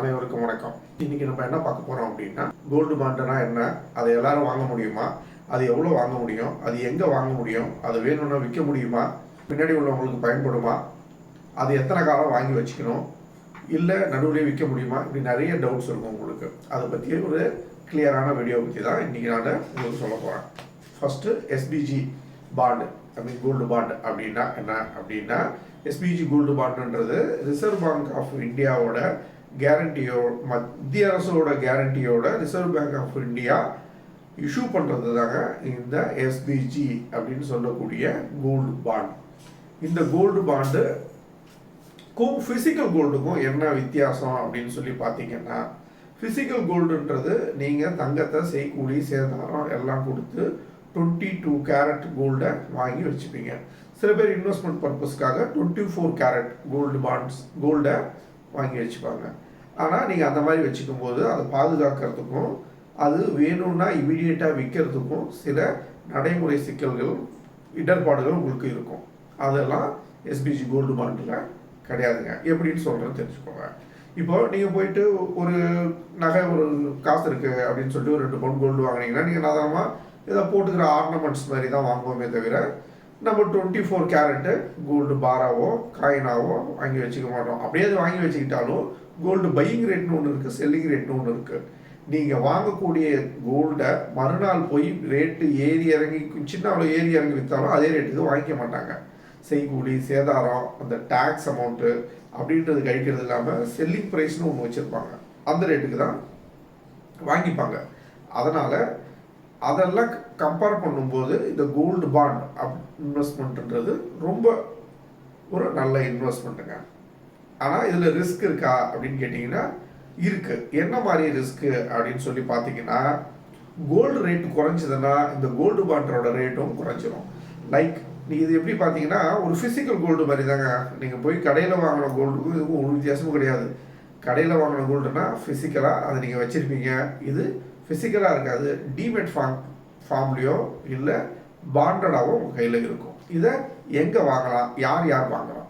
அனைவருக்கும் வணக்கம். இன்னைக்கு நம்ம என்ன பார்க்க போறோம் அப்படின்னா கோல்டு பாண்டுனா என்ன? அதை எல்லாரும் வாங்க முடியுமா? அது எவ்வளோ வாங்க முடியும்? அது எங்கே வாங்க முடியும்? அது வேணும்னா விற்க முடியுமா? பின்னாடி உள்ளவங்களுக்கு பயன்படுமா? அது எத்தனை காலம் வாங்கி வச்சுக்கணும்? இல்லை நடுவுலேயே விற்க முடியுமா? இப்படி நிறைய டவுட்ஸ் இருக்கும் உங்களுக்கு. அதை பற்றி ஒரு கிளியரான வீடியோ பற்றி தான் இன்றைக்கி நான் உங்களுக்கு சொல்ல போகிறேன் first SGB bond I mean gold bond அப்படின்னா என்ன? அப்படின்னா எஸ்பிஜி கோல்டு பாண்டுன்றது ரிசர்வ் பேங்க் ஆஃப் இந்தியாவோட கேரண்டியோ மத்திய அரசோட கேரண்டியோட Reserve Bank of India issue பண்ணுறது தாங்க இந்த எஸ்பிஜி அப்படின்னு சொல்லக்கூடிய கோல்டு பாண்ட் இந்த கோல்டு பாண்டுக்கும் ஃபிசிக்கல் கோல்டுக்கும் என்ன வித்தியாசம் அப்படின்னு சொல்லி பார்த்தீங்கன்னா ஃபிசிக்கல் கோல்டுன்றது நீங்கள் தங்கத்தை செய்கூலி சேதாரம் எல்லாம் கொடுத்து டுவெண்ட்டி டூ கேரட் கோல்டை வாங்கி வச்சுப்பீங்க. சில பேர் இன்வெஸ்ட்மெண்ட் பர்பஸ்க்காக twenty four carat gold bonds கோல்டை வாங்கி வச்சுப்பாங்க. ஆனால் நீங்கள் அந்த மாதிரி வச்சுக்கும் போது அதை பாதுகாக்கிறதுக்கும் அது வேணும்னா இமீடியட்டாக விற்கிறதுக்கும் சில நடைமுறை சிக்கல்கள் இடர்பாடுகள் உங்களுக்கு இருக்கும். அதெல்லாம் எஸ்பிஜி கோல்டு பாண்டில் கிடையாதுங்க. எப்படின்னு சொல்கிறேன் தெரிஞ்சுக்கோங்க. இப்போ நீங்கள் போயிட்டு ஒரு நகை ஒரு காசு இருக்குது அப்படின்னு சொல்லிட்டு ஒரு ரெண்டு பவுன் கோல்டு வாங்கினீங்கன்னா நீங்கள் சாதாரணமாக ஏதோ போட்டுக்கிற ஆர்னமெண்ட்ஸ் மாதிரி தான் வாங்குவோமே தவிர நம்ம டுவெண்ட்டி ஃபோர் கேரட்டு கோல்டு பாராவோ காயினாவோ வாங்கி வச்சுக்க மாட்டோம். அப்படியே அது வாங்கி வச்சுக்கிட்டாலும் கோல்டு பையிங் ரேட்னு ஒன்று இருக்குது செல்லிங் ரேட்னு ஒன்று இருக்குது நீங்கள் வாங்கக்கூடிய கோல்டை மறுநாள் போய் ரேட்டு ஏறி இறங்கி சின்ன அவ்வளோ ஏறி இறங்கி விற்றாலும் அதே ரேட்டுக்கு வாங்கிக்க மாட்டாங்க. செய்கூலி சேதாரம் அந்த டேக்ஸ் அமௌண்ட்டு அப்படின்றது கழிக்கிறது இல்லாமல் செல்லிங் ப்ரைஸ்னு ஒன்று வச்சுருப்பாங்க. அந்த ரேட்டுக்கு தான் வாங்கிப்பாங்க. அதனால் அதெல்லாம் கம்பேர் பண்ணும்போது இந்த கோல்டு பாண்ட் அப் இன்வெஸ்ட்மெண்ட்ன்றது ரொம்ப ஒரு நல்ல இன்வெஸ்ட்மெண்ட்டுங்க ஆனால் இதில் ரிஸ்க் இருக்கா அப்படின்னு கேட்டிங்கன்னா இருக்கு. என்ன மாதிரி ரிஸ்க்கு அப்படின்னு சொல்லி பார்த்தீங்கன்னா கோல்டு ரேட் குறைஞ்சதுன்னா இந்த கோல்டு பாண்டோட ரேட்டும் குறைஞ்சிரும். லைக் நீங்கள் இது எப்படி பார்த்தீங்கன்னா ஒரு ஃபிசிக்கல் கோல்டு மாதிரி தாங்க நீங்கள் போய் கடையில் வாங்கின கோல்டுக்கும் இதுக்கும் ஒரு வித்தியாசமும் கிடையாது. கடையில் வாங்கின கோல்டுனா ஃபிசிக்கலாக அதை நீங்கள் வச்சுருப்பீங்க. இது ஃபிசிக்கலாக இருக்காது. டிமெட் ஃபார்ம் ஃபார்ம்லேயோ இல்லை பாண்டடாவோ உங்கள் கையில் இருக்கும். இதை எங்கே வாங்கலாம்? யார் யார் வாங்கலாம்?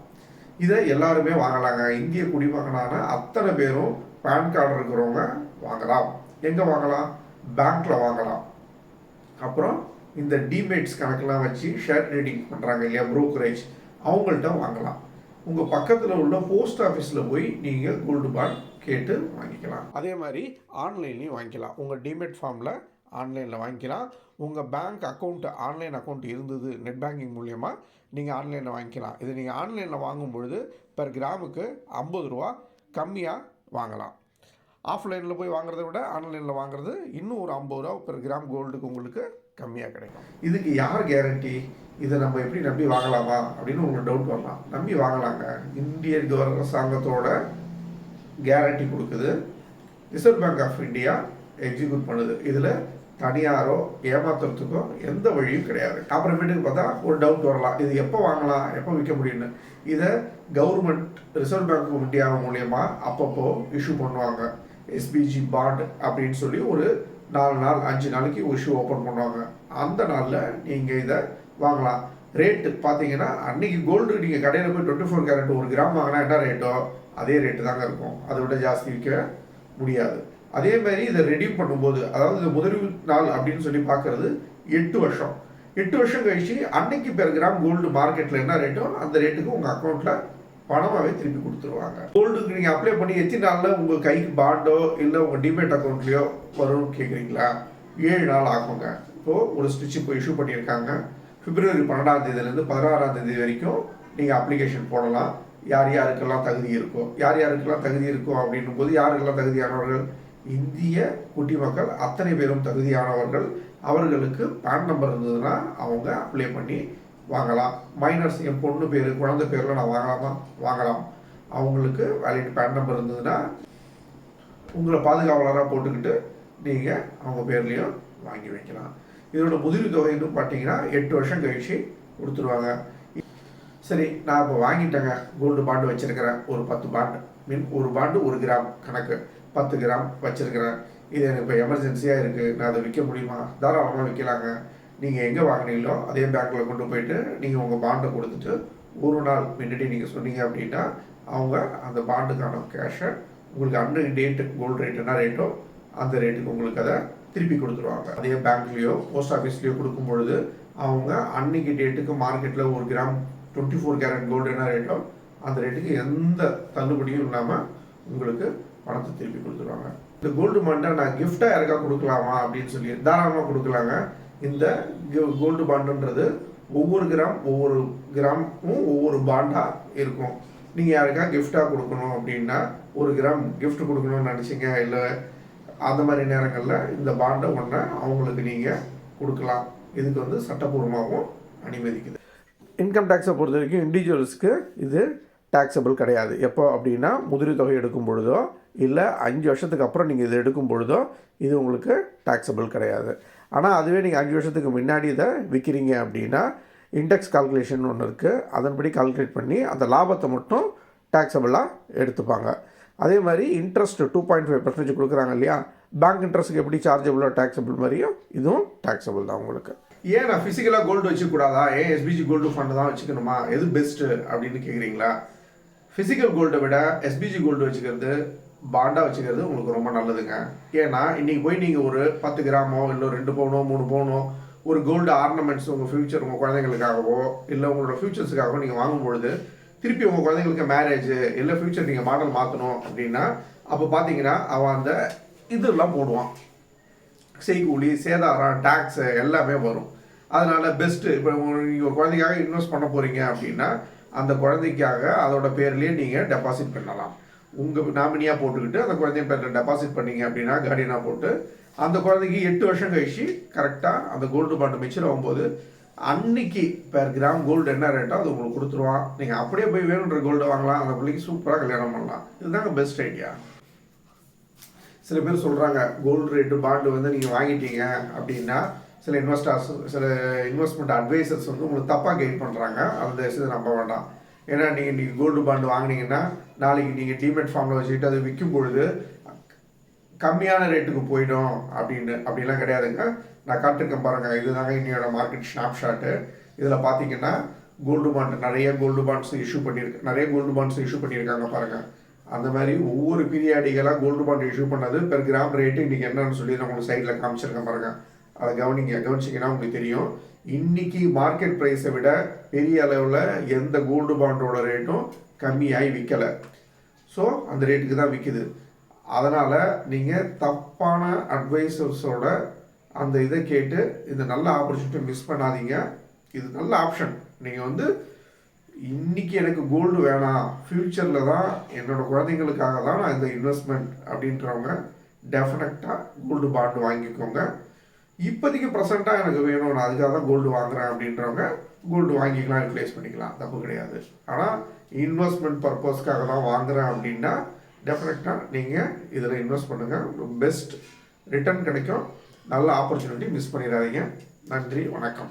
இதை எல்லாருமே வாங்கலாங்க. இந்திய குடிமகனான அத்தனை பேரும் பேன் கார்டு இருக்கிறவங்க வாங்கலாம். எங்கே வாங்கலாம்? பேங்க்கில் வாங்கலாம். அப்புறம் இந்த டிமேட்ஸ் கணக்கெல்லாம் வச்சு ஷேர் ட்ரேடிங் பண்ணுறாங்க இல்லையா ப்ரோக்கரேஜ் அவங்கள்ட்ட வாங்கலாம். உங்கள் பக்கத்தில் உள்ள போஸ்ட் ஆஃபீஸில் போய் நீங்கள் கோல்டு பாண்ட் கேட்டு வாங்கிக்கலாம். அதே மாதிரி ஆன்லைன்லேயும் வாங்கிக்கலாம். உங்கள் டிமெட் ஃபார்மில் ஆன்லைனில் வாங்கிக்கலாம். உங்கள் பேங்க் அக்கௌண்ட் ஆன்லைன் அக்கௌண்ட் இருந்தது நெட் பேங்கிங் மூலியமாக நீங்கள் ஆன்லைனில் வாங்கிக்கலாம். இது நீங்கள் ஆன்லைனில் வாங்கும் பொழுது பெர் கிராமுக்கு ஐம்பது ரூபா கம்மியாக வாங்கலாம். ஆஃப்லைனில் போய் வாங்குறத விட ஆன்லைனில் வாங்குறது இன்னும் ஒரு ஐம்பது ரூபா பெர் கிராம் கோல்டுக்கு உங்களுக்கு கம்மியாக கிடைக்கும். இதுக்கு யார் கேரண்டி இதை நம்ம எப்படி நம்பி வாங்கலாமா? அப்படின்னு உங்களுக்கு டவுட் வரலாம். நம்பி வாங்கலாங்க. இந்திய அரசாங்கத்தோட கேரண்டி கொடுக்குது. Reserve Bank of India execute பண்ணுது. இதில் தனியாரோ ஏமாத்துறதுக்கோ எந்த வழியும் கிடையாது. அப்புறமேட்டுக்கு பார்த்தா ஒரு டவுட் வரலாம். இது எப்போ வாங்கலாம்? எப்போ விற்க முடியும்னு. இதை government Reserve Bank of India மூலயமா அப்பப்போ இஷ்யூ பண்ணுவாங்க. எஸ்பிஜி பாண்ட் அப்படின்னு சொல்லி ஒரு நாலு நாள் அஞ்சு நாளைக்கு ஒரு இஷ்யூ ஓப்பன் பண்ணுவாங்க. அந்த நாளில் நீங்கள் இதை வாங்கலாம். ரேட்டு பார்த்தீங்கன்னா அன்னைக்கு கோல்டு நீங்கள் கடையில் போய் டுவெண்ட்டி ஃபோர் கேரட் ஒரு கிராம் வாங்கினா என்ன ரேட்டோ அதே ரேட்டு தாங்க இருக்கும். அதை விட ஜாஸ்தி விற்க முடியாது. அதே மாதிரி இதை ரெடி பண்ணும்போது அதாவது இந்த முதலீடு நாள் அப்படின்னு சொல்லி பார்க்கறது எட்டு வருஷம். எட்டு வருஷம் கழிச்சு அன்னைக்கு பெர் கிராம் கோல்டு மார்க்கெட்டில் என்ன ரேட்டோ அந்த ரேட்டுக்கு உங்கள் அக்கௌண்ட்டில் பணமாகவே திருப்பி கொடுத்துருவாங்க. கோல்டுக்கு நீங்கள் அப்ளை பண்ணி எத்தனை நாளில் உங்கள் கைக்கு பாண்டோ இல்லை உங்கள் டிமேட் அக்கௌண்ட்லேயோ வரும்னு கேட்குறீங்களா ஏழு நாள் ஆகுங்க. இப்போது ஒரு ஸ்டிச் இப்போ இஷ்யூ பண்ணியிருக்காங்க. பிப்ரவரி பன்னெண்டாம் தேதியிலேருந்து பதினாறாம் தேதி வரைக்கும் நீங்கள் அப்ளிகேஷன் போடலாம். யார் யாருக்கெல்லாம் தகுதி இருக்கோ யார் யாருக்கெல்லாம் தகுதி இருக்கோ அப்படின்னும் போது யாருக்கெல்லாம் தகுதியானவர்கள்? இந்திய குடிமக்கள் அத்தனை பேரும் தகுதியானவர்கள். அவர்களுக்கு பேன் நம்பர் இருந்ததுன்னா அவங்க அப்ளை பண்ணி வாங்கலாம். மைனர்ஸ் என் பொண்ணு பேர் குழந்தை பேரில் நான் வாங்கலாமா? வாங்கலாம். அவங்களுக்கு வேலிட் பேன் நம்பர் இருந்ததுன்னா உங்களை பாதுகாவலராக போட்டுக்கிட்டு நீங்கள் அவங்க பேர்லேயும் வாங்கி வைக்கலாம். இதோட முதிர்வு தொகைன்னு பார்த்தீங்கன்னா எட்டு வருஷம் கழிச்சு கொடுத்துருவாங்க. சரி நான் இப்போ வாங்கிட்டேங்க. கோல்டு பாண்டு வச்சுருக்கிறேன். ஒரு பத்து பாண்டு மீன் ஒரு பாண்டு ஒரு கிராம் கணக்கு. பத்து கிராம் வச்சுருக்கிறேன். இது எனக்கு இப்போ எமர்ஜென்சியாக இருக்குது நான் அதை விற்க முடியுமா? தாராளமாக விற்கலாங்க. நீங்கள் எங்கே வாங்கினீங்களோ அதே பேங்க்கில் கொண்டு போயிட்டு நீங்கள் உங்கள் பாண்டை கொடுத்துட்டு ஒரு நாள் முன்னாடி நீங்கள் சொன்னீங்க அப்படின்னா அவங்க அந்த பாண்டுக்கான கேஷை உங்களுக்கு அன்றைய டேட்டு கோல்டு ரேட் என்ன ரேட்டோ அந்த ரேட்டுக்கு உங்களுக்கு அதை திருப்பி கொடுத்துருவாங்க. அதே பேங்க்லேயோ போஸ்ட் ஆஃபீஸ்லேயோ கொடுக்கும் பொழுது அவங்க அன்னைக்கு டேட்டுக்கு மார்க்கெட்டில் ஒரு gram twenty four carat gold என்ன ரேட்டோ அந்த ரேட்டுக்கு எந்த தள்ளுபடியும் இல்லாமல் உங்களுக்கு பணத்தை திருப்பி கொடுத்துருவாங்க. இந்த கோல்டு பாண்டை நான் கிஃப்டாக யாருக்கா கொடுக்கலாமா அப்படின்னு சொல்லி தாராளமாக கொடுக்கலாங்க. இந்த கோல்டு பாண்டுன்றது ஒவ்வொரு கிராம் ஒவ்வொரு கிராமும் ஒவ்வொரு பாண்டாக இருக்கும். நீங்கள் யாருக்கா கிஃப்டாக கொடுக்கணும் அப்படின்னா ஒரு கிராம் கிஃப்ட் கொடுக்கணும்னு நினச்சிங்க இல்லை அந்த மாதிரி நேரங்களில் இந்த பாண்டை ஒன்றை அவங்களுக்கு நீங்கள் கொடுக்கலாம். இதுக்கு வந்து சட்டப்பூர்வமாகவும் அனுமதிக்குது. இன்கம் டேக்ஸை பொறுத்த வரைக்கும் இண்டிவிஜுவல்ஸ்க்கு இது டேக்ஸபிள் கிடையாது. எப்போ அப்படின்னா முதிரி தொகை எடுக்கும் பொழுதோ இல்லை அஞ்சு வருஷத்துக்கு அப்புறம் நீங்கள் இது எடுக்கும் பொழுதோ இது உங்களுக்கு டேக்ஸபிள் கிடையாது. ஆனால் அதுவே நீங்கள் அஞ்சு வருஷத்துக்கு முன்னாடி இதை விற்கிறீங்க அப்படின்னா இண்டெக்ஸ் கால்குலேஷன் ஒன்று இருக்குது அதன்படி கால்குலேட் பண்ணி அந்த லாபத்தை மட்டும் டேக்ஸபிளாக எடுத்துப்பாங்க. அதே மாதிரி interest two point five percentage கொடுக்குறாங்க இல்லையா? பேங்க் இன்ட்ரெஸ்ட்டுக்கு எப்படி சார்ஜபிளோ டேக்ஸபிள் மாதிரியும் இதுவும் டேக்ஸபிள் தான் உங்களுக்கு. ஏன் நான் ஃபிசிக்கலாக கோல்டு வச்சுக்கூடாதா ஏன் எஸ்பிஜி கோல்டு ஃபண்டு தான் வச்சுக்கணுமா? எது பெஸ்ட்டு அப்படின்னு கேட்குறீங்களா ஃபிசிக்கல் கோல்டை விட எஸ்பிஜி கோல்டு வச்சுக்கிறது பாண்டாக வச்சுக்கிறது உங்களுக்கு ரொம்ப நல்லதுங்க. ஏன்னா இன்னைக்கு போய் நீங்கள் ஒரு பத்து கிராமோ இல்லை ரெண்டு பவுனோ மூணு பவுனோ ஒரு கோல்டு ஆர்னமெண்ட்ஸ் உங்கள் ஃப்யூச்சர் உங்கள் குழந்தைங்களுக்காகவோ இல்லை உங்களோட ஃப்யூச்சர்ஸுக்காகவோ நீங்கள் வாங்கும் பொழுது திருப்பி உங்கள் குழந்தைங்களுக்கு மேரேஜ் இல்லை ஃப்யூச்சர் நீங்கள் மாடல் மாற்றணும் அப்படின்னா அப்போ பார்த்தீங்கன்னா அவன் அந்த இதெல்லாம் போடுவான். செய்கூலி சேதாரம் டேக்ஸு எல்லாமே வரும். அதனால பெஸ்ட்டு இப்போ நீங்கள் ஒரு குழந்தைக்காக இன்வெஸ்ட் பண்ண போகிறீங்க அப்படின்னா அந்த குழந்தைக்காக அதோட பேர்லேயே நீங்கள் டெபாசிட் பண்ணலாம். உங்கள் நாமினியாக போட்டுக்கிட்டு அந்த குழந்தைய பேரில் டெபாசிட் பண்ணீங்க அப்படின்னா கார்டியனாக போட்டு அந்த குழந்தைக்கு எட்டு வருஷம் கழிச்சு கரெக்டாக அந்த கோல்டு பாண்டு மெச்சூர் ஆகும்போது அன்னைக்கு பெர் கிராம் கோல்டு என்ன ரேட்டோ அது உங்களுக்கு கொடுத்துருவான். நீங்கள் அப்படியே போய் வேணுன்ற கோல்டு வாங்கலாம். அந்த பிள்ளைக்கு சூப்பராக கல்யாணம் பண்ணலாம். இதுதாங்க பெஸ்ட் ஐடியா சில பேர் சொல்கிறாங்க கோல்டு ரேட்டு பாண்டு வந்து நீங்கள் வாங்கிட்டீங்க அப்படின்னா சில இன்வெஸ்டர்ஸ் சில இன்வெஸ்ட்மெண்ட் அட்வைசர்ஸ் வந்து உங்களுக்கு தப்பாக கைட் பண்ணுறாங்க அந்த விஷயத்தை நம்ப வேண்டாம். ஏன்னா நீங்கள் இன்றைக்கி கோல்டு பாண்டு வாங்கினீங்கன்னா நாளைக்கு நீங்கள் டிமெட் ஃபார்மில் வச்சுக்கிட்டு அது விற்கும் பொழுது கம்மியான ரேட்டுக்கு போயிடும் அப்படின்னு அப்படிலாம் கிடையாதுங்க. நான் காட்டிருக்கேன் பாருங்கள் இதுதாங்க இன்னையோட மார்க்கெட் ஸ்னாப்ஷாட்டு இதில் பார்த்தீங்கன்னா கோல்டு பாண்ட் நிறைய கோல்டு பாண்ட்ஸ் இஷ்யூ பண்ணியிருக்கு நிறைய கோல்டு பாண்ட்ஸ் இஷ்யூ பண்ணியிருக்காங்க பாருங்கள் அந்த மாதிரி ஒவ்வொரு பீரியாடிகளாக கோல்டு பாண்ட் இஷ்யூ பண்ணது பெர் கிராம் ரேட்டு இன்றைக்கி என்னன்னு சொல்லி நான் உங்களுக்கு சைடில் காமிச்சிருக்கேன் பாருங்கள் அதை கவனிங்க கவனிச்சிங்கன்னா உங்களுக்கு தெரியும். இன்னைக்கு மார்க்கெட் ப்ரைஸை விட பெரிய அளவில் எந்த கோல்டு பாண்டோட ரேட்டும் கம்மியாகி விற்கலை ஸோ அந்த ரேட்டுக்கு தான் விற்கிது அதனால் நீங்கள் தப்பான அட்வைசர்ஸோட அந்த இதை கேட்டு இந்த நல்ல ஆப்பர்ச்சுனிட்டி மிஸ் பண்ணாதீங்க. இது நல்ல ஆப்ஷன் நீங்கள் வந்து இன்னைக்கு எனக்கு கோல்டு வேணாம். ஃப்யூச்சரில் தான் என்னோட குழந்தைங்களுக்காக தான் நான் இந்த இன்வெஸ்ட்மெண்ட் அப்படின்றவங்க டெஃபினட்டாக கோல்டு பாண்டு வாங்கிக்கோங்க. இப்போதைக்கு ப்ரெசண்ட்டாக எனக்கு வேணும். நான் அதுக்காக தான் கோல்டு வாங்குறேன் அப்படின்றவங்க கோல்டு வாங்கிக்கலாம் ரிப்ளேஸ் பண்ணிக்கலாம். தப்பு கிடையாது. ஆனால் இன்வெஸ்ட்மெண்ட் பர்பஸ்க்காக தான் வாங்குறேன் அப்படின்னா டெஃபினட்டாக நீங்கள் இதில் இன்வெஸ்ட் பண்ணுங்கள் பெஸ்ட் ரிட்டர்ன் கிடைக்கும். நல்ல ஆப்பர்ச்சுனிட்டி மிஸ் பண்ணிடாதீங்க. நன்றி வணக்கம்.